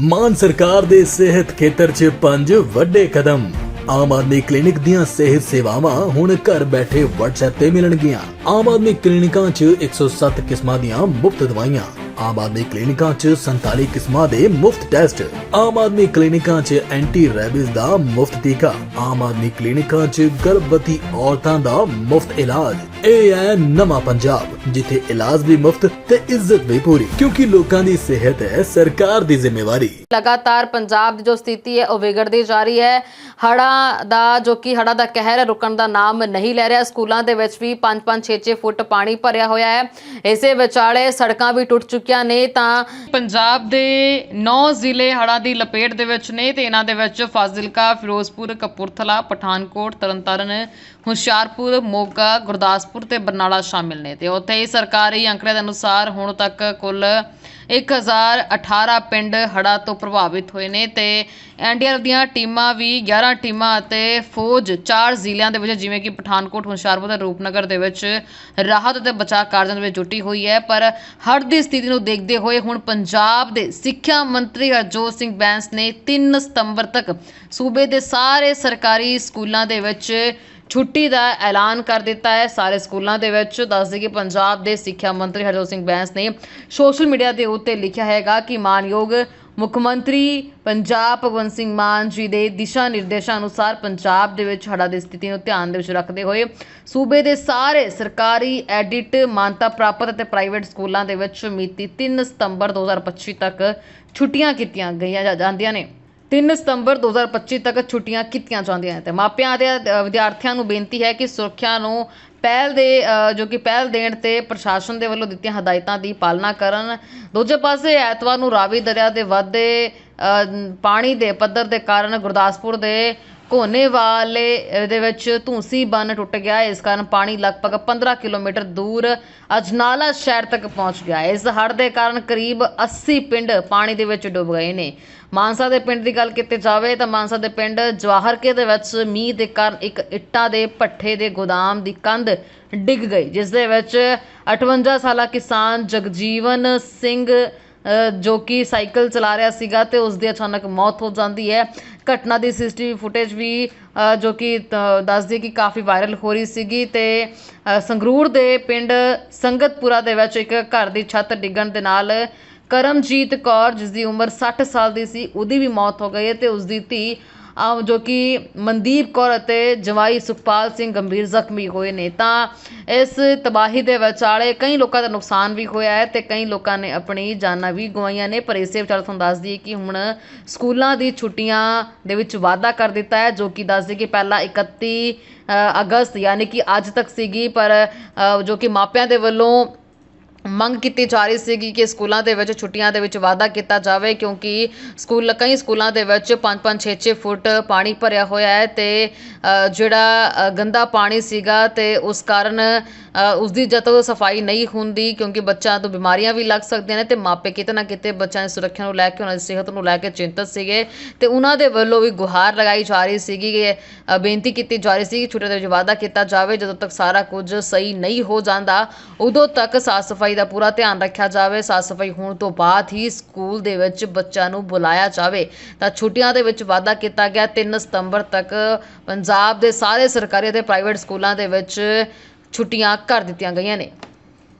ਮਾਨ ਸਰਕਾਰ ਦੇ ਸਿਹਤ ਖੇਤਰ 'ਚ ਪੰਜ ਵੱਡੇ ਕਦਮ। ਆਮ ਆਦਮੀ ਕਲੀਨਿਕ ਦੀਆਂ ਸਿਹਤ ਸੇਵਾਵਾਂ ਹੁਣ ਘਰ ਬੈਠੇ WhatsApp ਤੇ ਮਿਲਣਗੀਆਂ। ਆਮ ਆਦਮੀ ਕਲੀਨਿਕਾਂ 'ਚ 107 ਕਿਸਮਾਂ ਦੀਆਂ ਮੁਫਤ ਦਵਾਈਆਂ। ਆਮ ਆਦਮੀ ਕਲੀਨਿਕਾਂ 'ਚ 47 ਕਿਸਮਾਂ ਦੇ ਮੁਫਤ ਟੈਸਟ। ਆਮ ਆਦਮੀ ਕਲੀਨਿਕਾਂ 'ਚ ਐਂਟੀ ਰੈਬਿਸ ਦਾ ਮੁਫਤ ਟੀਕਾ। ਆਮ ਆਦਮੀ ਕਲੀਨਿਕਾਂ 'ਚ ਗਰਭਵਤੀ ਔਰਤਾਂ ਦਾ ਮੁਫਤ ਇਲਾਜ। ਇਹ ਹੈ ਨਵਾਂ ਪੰਜਾਬ ਜਿੱਥੇ ਇਲਾਜ ਵੀ ਮੁਫਤ ਤੇ ਇੱਜ਼ਤ ਵੀ ਪੂਰੀ। ਕਿਉਂਕਿ ਲੋਕਾਂ ਦੀ ਸਿਹਤ ਹੈ ਸਰਕਾਰ ਦੀ ਜ਼ਿੰਮੇਵਾਰੀ। ਲਗਾਤਾਰ ਪੰਜਾਬ ਦੀ ਜੋ ਸਥਿਤੀ ਹੈ ਉਹ ਵਿਗੜਦੀ ਜਾ ਰਹੀ ਹੈ। ਹੜ੍ਹਾਂ ਦਾ ਜੋ ਕਿ ਹੜ੍ਹਾਂ ਦਾ ਕਹਿਰ ਹੈ, ਰੁਕਣ ਦਾ ਨਾਮ ਨਹੀਂ ਲੈ ਰਿਹਾ। ਸਕੂਲਾਂ ਦੇ ਵਿੱਚ ਵੀ 5-5 6-6 ਫੁੱਟ ਪਾਣੀ ਭਰਿਆ ਹੋਇਆ ਹੈ। ਇਸੇ ਵਿਚਾਲੇ ਸੜਕਾਂ ਵੀ ਟੁੱਟ ਚੁੱਕੀਆਂ ਨੇ ਤਾਂ ਪੰਜਾਬ ਦੇ 9 ਜ਼ਿਲ੍ਹੇ ਹੜ੍ਹਾਂ ਦੀ ਲਪੇਟ ਦੇ ਵਿੱਚ ਨੇ ਤੇ ਇਹਨਾਂ ਦੇ ਵਿੱਚ ਫਾਜ਼ਿਲਕਾ ਫਿਰੋਜ਼ਪੁਰ ਕਪੂਰਥਲਾ ਪਠਾਨਕੋਟ ਤਰਨਤਾਰਨ ਹੁਸ਼ਿਆਰਪੁਰ, ਮੋਗਾ, ਗੁਰਦਾਸਪੁਰ ਤੇ ਬਰਨਾਲਾ ਸ਼ਾਮਿਲ ਨੇ ਤੇ ਉੱਥੇ ਹੀ ਸਰਕਾਰੀ ਅੰਕੜਿਆਂ ਦੇ ਅਨੁਸਾਰ ਹੁਣ ਤੱਕ ਕੁੱਲ 1018 ਪਿੰਡ ਹੜ੍ਹਾਂ ਤੋਂ ਪ੍ਰਭਾਵਿਤ ਹੋਏ ਨੇ ਤੇ ਐਨਡੀਆਰਐਫ ਦੀਆਂ ਟੀਮਾਂ ਵੀ 11 ਟੀਮਾਂ ਅਤੇ ਫੌਜ ਚਾਰ ਜ਼ਿਲ੍ਹਿਆਂ ਦੇ ਵਿੱਚ, ਜਿਵੇਂ ਕਿ ਪਠਾਨਕੋਟ, ਹੁਸ਼ਿਆਰਪੁਰ ਤੇ ਰੂਪਨਗਰ ਦੇ ਵਿੱਚ ਰਾਹਤ ਅਤੇ ਬਚਾਅ ਕਾਰਜਾਂ ਦੇ ਵਿੱਚ ਜੁਟੀ ਹੋਈ ਹੈ। ਪਰ ਹੜ੍ਹ ਦੀ ਸਥਿਤੀ ਨੂੰ ਦੇਖਦੇ ਹੋਏ ਹੁਣ ਪੰਜਾਬ ਦੇ ਸਿੱਖਿਆ ਮੰਤਰੀ ਹਰਜੋਤ ਸਿੰਘ ਬੈਂਸ ਨੇ 3 ਸਤੰਬਰ ਤੱਕ ਸੂਬੇ ਦੇ ਸਾਰੇ ਸਰਕਾਰੀ ਸਕੂਲਾਂ ਦੇ ਵਿੱਚ ਛੁੱਟੀ ਦਾ ਐਲਾਨ ਕਰ ਦਿੱਤਾ ਹੈ। ਸਾਰੇ ਸਕੂਲਾਂ ਦੇ ਵਿੱਚ ਦੱਸਦੇ ਕਿ ਪੰਜਾਬ ਦੇ ਸਿੱਖਿਆ ਮੰਤਰੀ ਹਰਜੋਤ ਸਿੰਘ ਬੈਂਸ ਨੇ ਸੋਸ਼ਲ ਮੀਡੀਆ ਦੇ ਉੱਤੇ ਲਿਖਿਆ ਹੈਗਾ ਕਿ ਮਾਨਯੋਗ ਮੁੱਖ ਮੰਤਰੀ ਪੰਜਾਬ ਭਗਵੰਤ ਸਿੰਘ ਮਾਨ ਜੀ ਦੇ ਦਿਸ਼ਾ ਨਿਰਦੇਸ਼ਾਂ ਅਨੁਸਾਰ ਪੰਜਾਬ ਦੇ ਵਿੱਚ ਹੜ੍ਹਾਂ ਦੀ ਸਥਿਤੀ ਨੂੰ ਧਿਆਨ ਦੇ ਵਿੱਚ ਰੱਖਦੇ ਹੋਏ ਸੂਬੇ ਦੇ ਸਾਰੇ ਸਰਕਾਰੀ ਐਡਿਟ, ਮਾਨਤਾ ਪ੍ਰਾਪਤ ਅਤੇ ਪ੍ਰਾਈਵੇਟ ਸਕੂਲਾਂ ਦੇ ਵਿੱਚ ਮਿਤੀ 3 ਸਤੰਬਰ 2025 ਤੱਕ ਛੁੱਟੀਆਂ ਕੀਤੀਆਂ ਗਈਆਂ ਜਾ- ਜਾਂਦੀਆਂ ਨੇ। 3 ਸਤੰਬਰ 2025 ਤੱਕ ਛੁੱਟੀਆਂ ਕੀਤੀਆਂ ਜਾਂਦੀਆਂ ਨੇ ਤੇ ਮਾਪਿਆਂ ਅਤੇ ਵਿਦਿਆਰਥੀਆਂ ਨੂੰ ਬੇਨਤੀ ਹੈ ਕਿ ਸੁਰੱਖਿਆ ਨੂੰ ਪਹਿਲ ਦੇ ਜੋ ਕਿ ਪਹਿਲ ਦੇਣ ਤੇ ਪ੍ਰਸ਼ਾਸਨ ਦੇ ਵੱਲੋਂ ਦਿੱਤੀਆਂ ਹਦਾਇਤਾਂ ਦੀ ਪਾਲਣਾ ਕਰਨ। ਦੂਜੇ ਪਾਸੇ ਐਤਵਾਰ ਨੂੰ ਰਾਵੀ ਦਰਿਆ ਦੇ ਵਾਧੇ ਪਾਣੀ ਦੇ ਪੱਧਰ ਦੇ ਕਾਰਨ ਗੁਰਦਾਸਪੁਰ ਦੇ ਕੋਨੇਵਾਲੇ ਅ, ਦੇ ਵਿੱਚ ਧੂਸੀ ਬੰਨ ਟੁੱਟ ਗਿਆ। ਇਸ ਕਾਰਨ ਪਾਣੀ ਲਗਭਗ 15 ਕਿਲੋਮੀਟਰ ਦੂਰ ਅਜਨਾਲਾ ਸ਼ਹਿਰ ਤੱਕ ਪਹੁੰਚ ਗਿਆ। ਇਸ ਹੜ੍ਹ ਦੇ ਕਾਰਨ ਕਰੀਬ 80 ਪਿੰਡ ਪਾਣੀ ਦੇ ਵਿੱਚ ਡੁੱਬ ਗਏ ਨੇ। ਮਾਨਸਾ ਦੇ ਪਿੰਡ ਦੀ ਗੱਲ ਕੀਤੀ ਜਾਵੇ ਤਾਂ ਮਾਨਸਾ ਦੇ ਪਿੰਡ ਜਵਾਹਰਕੇ ਦੇ ਵਿੱਚ ਮੀਂਹ ਦੇ ਕਾਰਨ ਇੱਕ ਇੱਟਾਂ ਦੇ ਭੱਠੇ ਦੇ ਗੋਦਾਮ ਦੀ ਕੰਧ ਡਿੱਗ ਗਈ ਜਿਸ ਦੇ ਵਿੱਚ 58 ਸਾਲਾ ਕਿਸਾਨ ਜਗਜੀਵਨ ਸਿੰਘ ਜੋ ਕਿ ਸਾਈਕਲ ਚਲਾ ਰਿਹਾ ਸੀਗਾ ਤੇ ਉਸ ਦੀ ਅਚਾਨਕ ਮੌਤ ਹੋ ਜਾਂਦੀ ਹੈ। ਘਟਨਾ ਦੀ ਸੀਸੀਟੀਵੀ ਫੁਟੇਜ ਵੀ ਜੋ ਕਿ ਦੱਸਦੀ ਕਿ ਕਾਫੀ ਵਾਇਰਲ ਹੋ ਰਹੀ ਸੀਗੀ ਤੇ ਸੰਗਰੂਰ ਦੇ ਪਿੰਡ ਸੰਗਤਪੁਰਾ ਦੇ ਵਿੱਚ ਇੱਕ ਘਰ ਦੀ ਛੱਤ ਡਿੱਗਣ ਦੇ ਨਾਲ ਕਰਮਜੀਤ ਕੌਰ ਜਿਸ ਦੀ ਉਮਰ 60 ਸਾਲ ਦੀ ਸੀ, ਉਹਦੀ ਵੀ ਮੌਤ ਹੋ ਗਈ ਹੈ ਤੇ ਉਸ ਦੀ ਧੀ ਜੋ ਕਿ ਮਨਦੀਪ ਕੌਰ ਅਤੇ ਜਵਾਈ ਸੁਖਪਾਲ ਸਿੰਘ ਗੰਭੀਰ ਜ਼ਖਮੀ ਹੋਏ ਨੇ, ਤਾਂ ਇਸ ਤਬਾਹੀ ਦੇ ਵਿਚਾਲੇ ਕਈ ਲੋਕਾਂ ਦਾ ਨੁਕਸਾਨ ਵੀ ਹੋਇਆ ਹੈ ਤੇ ਕਈ ਲੋਕਾਂ ਨੇ ਆਪਣੀ ਜਾਨਾਂ ਵੀ ਗਵਾਈਆਂ ਨੇ, ਪਰ ਇਸੇ ਵਿਚਾਲੇ ਤੁਹਾਨੂੰ ਦੱਸ ਦਈਏ ਕਿ ਹੁਣ ਸਕੂਲਾਂ ਦੀ ਛੁੱਟੀਆਂ ਦੇ ਵਿੱਚ ਵਾਅਦਾ ਕਰ ਦਿੱਤਾ ਹੈ, ਜੋ ਕਿ ਦੱਸ ਦਈਏ ਕਿ ਪਹਿਲਾਂ 31 ਅਗਸਤ ਯਾਨੀ ਕਿ ਅੱਜ ਤੱਕ ਸੀਗੀ, ਪਰ ਜੋ ਕਿ ਮਾਪਿਆਂ ਦੇ ਵੱਲੋਂ ਮੰਗ ਕੀਤੀ ਜਾ ਰਹੀ ਸੀਗੀ ਕਿ ਸਕੂਲਾਂ ਦੇ ਵਿੱਚ ਛੁੱਟੀਆਂ ਦੇ ਵਿੱਚ ਵਾਧਾ ਕੀਤਾ ਜਾਵੇ, ਕਿਉਂਕਿ ਸਕੂਲ, ਕਈ ਸਕੂਲਾਂ ਦੇ ਵਿੱਚ 5-5 6-6 ਫੁੱਟ ਪਾਣੀ ਭਰਿਆ ਹੋਇਆ ਹੈ ਤੇ ਜਿਹੜਾ ਗੰਦਾ ਪਾਣੀ ਸੀਗਾ ਤੇ ਉਸ ਕਾਰਨ ਉਸ ਦੀ ਜਦੋਂ ਸਫ਼ਾਈ ਨਹੀਂ ਹੁੰਦੀ, ਕਿਉਂਕਿ ਬੱਚਿਆਂ ਤੋਂ ਬਿਮਾਰੀਆਂ ਵੀ ਲੱਗ ਸਕਦੀਆਂ ਨੇ ਤੇ ਮਾਪੇ ਕਿਤੇ ਨਾ ਕਿਤੇ ਬੱਚਿਆਂ ਦੀ ਸੁਰੱਖਿਆ ਨੂੰ ਲੈ ਕੇ, ਉਹਨਾਂ ਦੀ ਸਿਹਤ ਨੂੰ ਲੈ ਕੇ ਚਿੰਤਤ ਸੀਗੇ। ਤੇ ਉਹਨਾਂ ਦੇ ਵੱਲੋਂ ਵੀ ਗੁਹਾਰ ਲਗਾਈ ਜਾ ਰਹੀ ਸੀਗੀ ਕਿ ਬੇਨਤੀ ਕੀਤੀ ਜਾ ਰਹੀ ਸੀ ਕਿ ਛੁੱਟੀਆਂ ਦੇ ਵਿੱਚ ਵਾਧਾ ਕੀਤਾ ਜਾਵੇ, ਜਦੋਂ ਤੱਕ ਸਾਰਾ ਕੁਝ ਸਹੀ ਨਹੀਂ ਹੋ ਜਾਂਦਾ, ਉਦੋਂ ਤੱਕ ਸਾਫ਼ ਸਫ਼ਾਈ ਦਾ ਪੂਰਾ ਧਿਆਨ ਰੱਖਿਆ ਜਾਵੇ। ਸਾਫ਼ ਸਫ਼ਾਈ ਹੋਣ ਤੋਂ ਬਾਅਦ ਹੀ ਸਕੂਲ ਦੇ ਵਿੱਚ ਬੱਚਿਆਂ ਨੂੰ ਬੁਲਾਇਆ ਜਾਵੇ। ਤਾਂ ਛੁੱਟੀਆਂ ਦੇ ਵਿੱਚ ਵਾਧਾ ਕੀਤਾ ਗਿਆ। 3 ਸਤੰਬਰ ਤੱਕ ਪੰਜਾਬ ਦੇ ਸਾਰੇ ਸਰਕਾਰੀ ਅਤੇ ਪ੍ਰਾਈਵੇਟ ਸਕੂਲਾਂ ਦੇ ਵਿੱਚ ਛੁੱਟੀਆਂ ਕਰ ਦਿੱਤੀਆਂ ਗਈਆਂ ਨੇ।